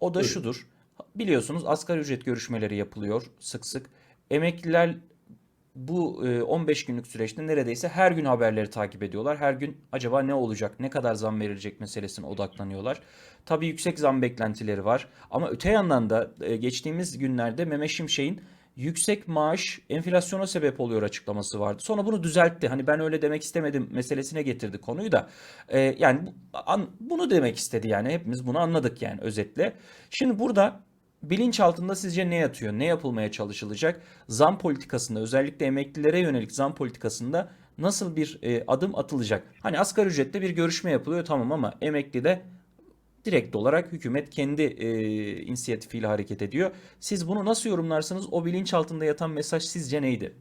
O da Buyurun. şudur. Biliyorsunuz asgari ücret görüşmeleri yapılıyor sık sık. Emekliler bu e, 15 günlük süreçte neredeyse her gün haberleri takip ediyorlar. Her gün acaba ne olacak, ne kadar zam verilecek meselesine odaklanıyorlar. Tabii yüksek zam beklentileri var. Ama öte yandan da e, geçtiğimiz günlerde Mehmet Şimşek'in yüksek maaş enflasyona sebep oluyor açıklaması vardı. Sonra bunu düzeltti. Hani ben öyle demek istemedim meselesine getirdi konuyu da. E, yani an- bunu demek istedi yani. Hepimiz bunu anladık yani özetle. Şimdi burada bilinç altında sizce ne yatıyor? Ne yapılmaya çalışılacak? Zam politikasında özellikle emeklilere yönelik zam politikasında nasıl bir e, adım atılacak? Hani asgari ücrette bir görüşme yapılıyor tamam ama emekli de direkt olarak hükümet kendi e, inisiyatifiyle hareket ediyor. Siz bunu nasıl yorumlarsınız? O bilinç altında yatan mesaj sizce neydi?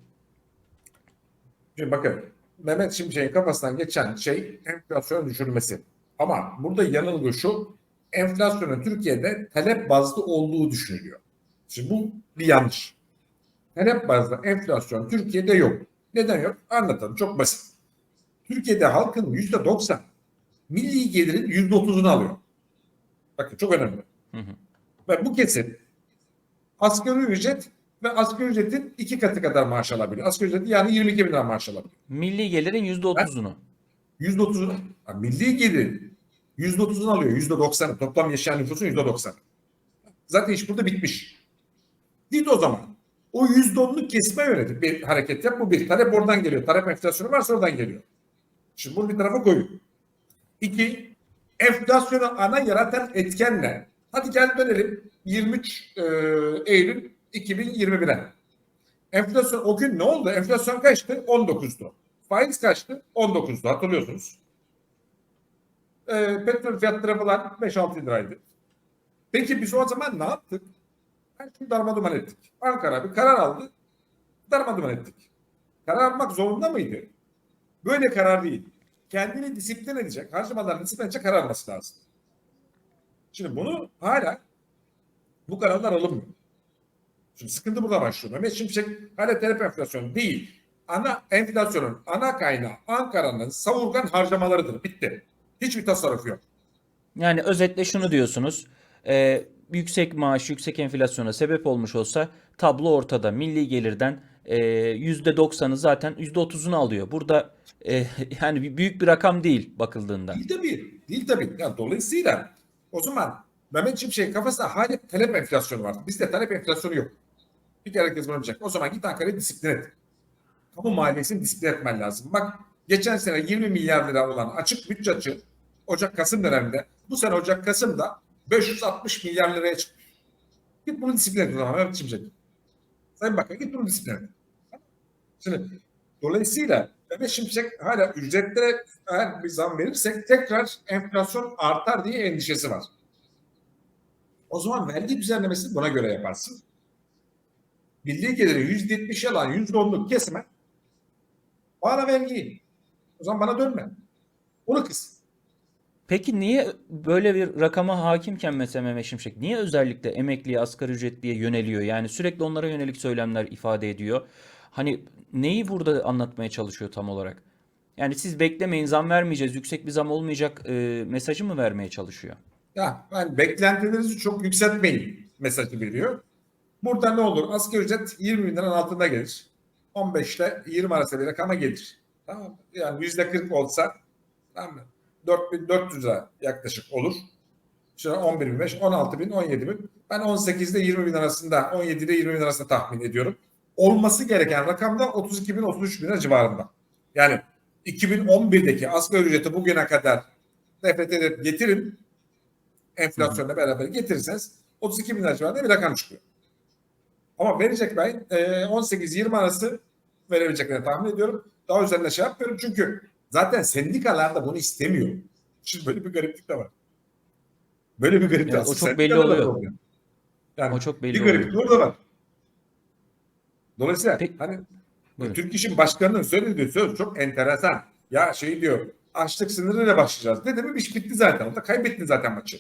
Şimdi bakın Mehmet Şimşek'in kafasından geçen şey enflasyonu düşürmesi. Ama burada yanılgı şu enflasyonun Türkiye'de talep bazlı olduğu düşünülüyor. Şimdi bu bir yanlış. Talep bazlı enflasyon Türkiye'de yok. Neden yok? Anlatalım. Çok basit. Türkiye'de halkın yüzde 90 milli gelirin yüzde 30'unu alıyor. Bakın çok önemli. Hı hı. Ve bu kesim asgari ücret ve asgari ücretin iki katı kadar maaş alabiliyor. Asgari ücret yani 22 bin lira maaş alabiliyor. Milli gelirin %30'unu. Yüzde otuzunu, ha, milli gelir yüzde otuzunu alıyor. Yüzde doksanı. Toplam yaşayan nüfusun yüzde doksanı. Zaten iş burada bitmiş. Git o zaman. O yüzde onluk kesme yönelik bir hareket yap. Bu bir. Talep oradan geliyor. Talep enflasyonu varsa oradan geliyor. Şimdi bunu bir tarafa koyun. İki, enflasyonu ana yaratan etken ne? Hadi gel dönelim 23 e, Eylül 2021'e. Enflasyon o gün ne oldu? Enflasyon kaçtı? 19'du. Faiz kaçtı? 19'du hatırlıyorsunuz. Ee, petrol fiyatları falan 5-6 liraydı. Peki biz o zaman ne yaptık? Her şeyi darmaduman ettik. Ankara bir karar aldı. Darmaduman ettik. Karar almak zorunda mıydı? Böyle karar değil. Kendini disiplin edecek, harcamalarını disiplin edecek karar alması lazım. Şimdi bunu hala bu kararlar alınmıyor. Şimdi sıkıntı burada başlıyor. Mehmet Şimşek hala talep enflasyonu değil. Ana enflasyonun ana kaynağı Ankara'nın savurgan harcamalarıdır. Bitti. Hiçbir tasarruf yok. Yani özetle şunu diyorsunuz. e, yüksek maaş, yüksek enflasyona sebep olmuş olsa tablo ortada. Milli gelirden %90'ı zaten %30'unu alıyor. Burada e, yani büyük bir rakam değil bakıldığında. Değil tabii. Değil tabii. Yani dolayısıyla o zaman Mehmet Şimşek kafasında hala talep enflasyonu var. Bizde talep enflasyonu yok. Bir kere herkes bunu. O zaman git Ankara'yı disiplin et. Kamu maliyesini disiplin etmen lazım. Bak geçen sene 20 milyar lira olan açık bütçe açığı Ocak-Kasım döneminde bu sene Ocak-Kasım'da 560 milyar liraya çıkmış. Git bunu disiplin et o zaman Mehmet Şimşek. Sayın Bakan git bunu disiplin et. Şimdi dolayısıyla Mehmet Şimşek hala ücretlere eğer bir zam verirsek tekrar enflasyon artar diye endişesi var. O zaman vergi düzenlemesini buna göre yaparsın. Milli geliri %70 alan %10'luk kesme bana vergi. O zaman bana dönme. Onu kıs. Peki niye böyle bir rakama hakimken mesela Mehmet Şimşek niye özellikle emekliye, asgari ücretliye yöneliyor? Yani sürekli onlara yönelik söylemler ifade ediyor. Hani neyi burada anlatmaya çalışıyor tam olarak? Yani siz beklemeyin zam vermeyeceğiz, yüksek bir zam olmayacak e, mesajı mı vermeye çalışıyor? Ya yani beklentilerinizi çok yükseltmeyin mesajı veriyor. Burada ne olur? Asgari ücret 20 bin liranın altında gelir. 15 ile 20 arası bir rakama gelir. Tamam? Yani yüzde 40 olsa tamam mı? 4400 lira yaklaşık olur. An 11 bin 5, 16 bin, 17 bin. Ben 18 ile 20 bin arasında, 17 ile 20 bin arasında tahmin ediyorum. Olması gereken rakam da 32 bin, 33 bin civarında. Yani 2011'deki asgari ücreti bugüne kadar nefret edip getirin enflasyonla beraber getirirseniz 32 bin lira civarında bir rakam çıkıyor. Ama verecek ben e, 18-20 arası verebileceklerini tahmin ediyorum. Daha üzerinde şey yapmıyorum çünkü zaten sendikalar da bunu istemiyor. Şimdi böyle bir gariplik de var. Böyle bir gariplik Evet, aslında o çok belli oluyor. oluyor. Yani O çok belli bir oluyor. gariplik orada var. Dolayısıyla Peki- hani Buyurun. Türk İş'in başkanının söylediği söz çok enteresan. Ya şey diyor açlık sınırıyla başlayacağız. Dedi mi iş bitti zaten. O da kaybettin zaten maçı.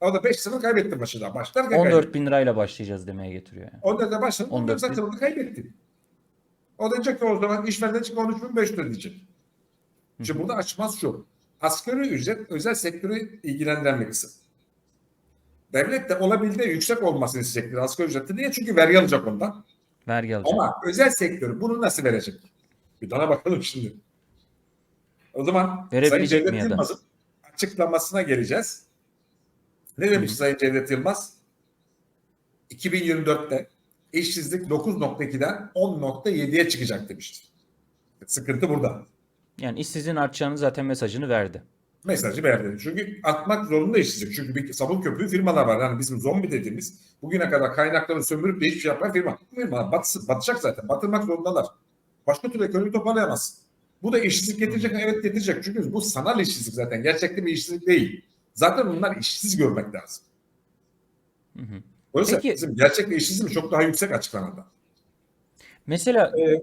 O da 5 0 kaybetti maçı da. Başlarken kaybetti. 14 bin lirayla başlayacağız demeye getiriyor yani. Onda da başladın. 14 14 zaten onu kaybettin. O da diyecek ki o zaman işverden çık 13.500 lira diyecek. Şimdi burada açmaz şu. Asgari ücret özel sektörü ilgilendiren bir kısım. devlet de olabildiğince yüksek olmasını isteyecektir asgari ücreti. Niye? Çünkü vergi alacak ondan. Vergi alacak. Ama özel sektör bunu nasıl verecek? Bir daha bakalım şimdi. O zaman Sayın Cevdet? Yılmaz'ın açıklamasına geleceğiz. Ne demiş Sayın Cevdet Yılmaz? 2024'te işsizlik 9.2'den 10.7'ye çıkacak demiştir. Sıkıntı burada. Yani işsizliğin artacağını zaten mesajını verdi. Mesajı verdi. Çünkü atmak zorunda işsizlik. Çünkü bir sabun köprü firmalar var. Yani bizim zombi dediğimiz bugüne kadar kaynakları sömürüp de hiçbir şey yapmayan firma. Bu firma batsın, batacak zaten. Batırmak zorundalar. Başka türlü ekonomi toparlayamaz. Bu da işsizlik getirecek. Evet getirecek. Çünkü bu sanal işsizlik zaten. Gerçekte bir işsizlik değil. Zaten bunlar işsiz görmek lazım. Hı hı. Oysa Peki- bizim gerçek ve işsizliğimiz çok daha yüksek açıklamada. Mesela Ee,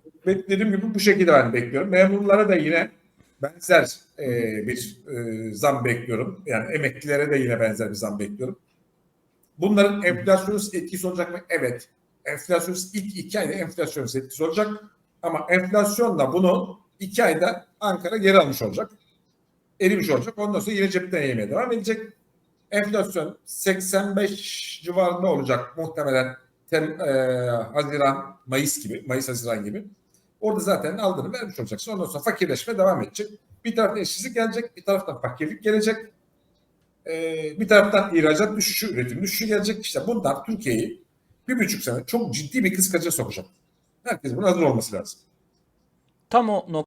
dediğim gibi bu şekilde ben bekliyorum. Memurlara da yine benzer e, bir e, zam bekliyorum. Yani emeklilere de yine benzer bir zam bekliyorum. Bunların enflasyonist etkisi olacak mı? Evet. Enflasyonist ilk iki ayda enflasyonist etkisi olacak. Ama enflasyonla bunu iki ayda Ankara geri almış olacak. Erimiş olacak. Ondan sonra yine cepten yemeye devam edecek. Enflasyon 85 civarında olacak muhtemelen tem, e, Haziran, Mayıs gibi, Mayıs, Haziran gibi. Orada zaten aldığını vermiş olacaksın. Ondan sonra fakirleşme devam edecek. Bir taraftan işsizlik gelecek, bir taraftan fakirlik gelecek. E, bir taraftan ihracat düşüşü, üretim düşüşü gelecek. İşte bunlar Türkiye'yi bir buçuk sene çok ciddi bir kıskaca sokacak. Herkes buna hazır olması lazım. tam o